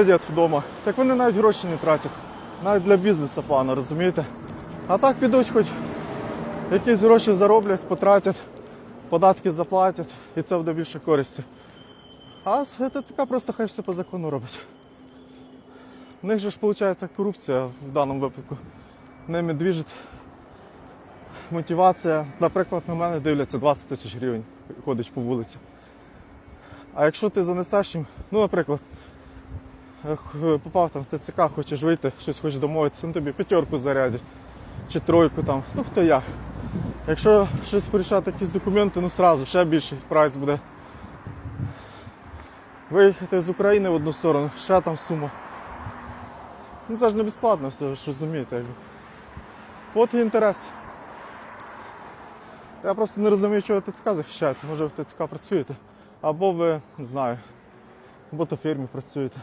сидять вдома. Так вони навіть гроші не тратять. Навіть для бізнесу погано, розумієте? А так підуть хоч якісь гроші зароблять, потратять, податки заплатять, і це буде більше користі. А з ТЦК просто хай все по закону робить. У них же ж виходить корупція в даному випадку. Ними двіжить мотивація. Наприклад, на мене дивляться 20 тисяч гривень, ходиш по вулиці. А якщо ти занесеш їм, ну, наприклад, попав там в ТЦК, хочеш вийти, щось хочеш домовитися, ну тобі п'ятерку зарядять чи тройку там, ну хто як. Якщо щось порішати, якісь документи, ну сразу ще більший прайс буде. Виїхати з України в одну сторону, ще там сума. Ну це ж не безплатно, все ж розумієте. От і інтерес. Я просто не розумію, чого ТЦК захищаєте. Може в ТЦК працюєте. Або ви, не знаю, або то в фірмі працюєте.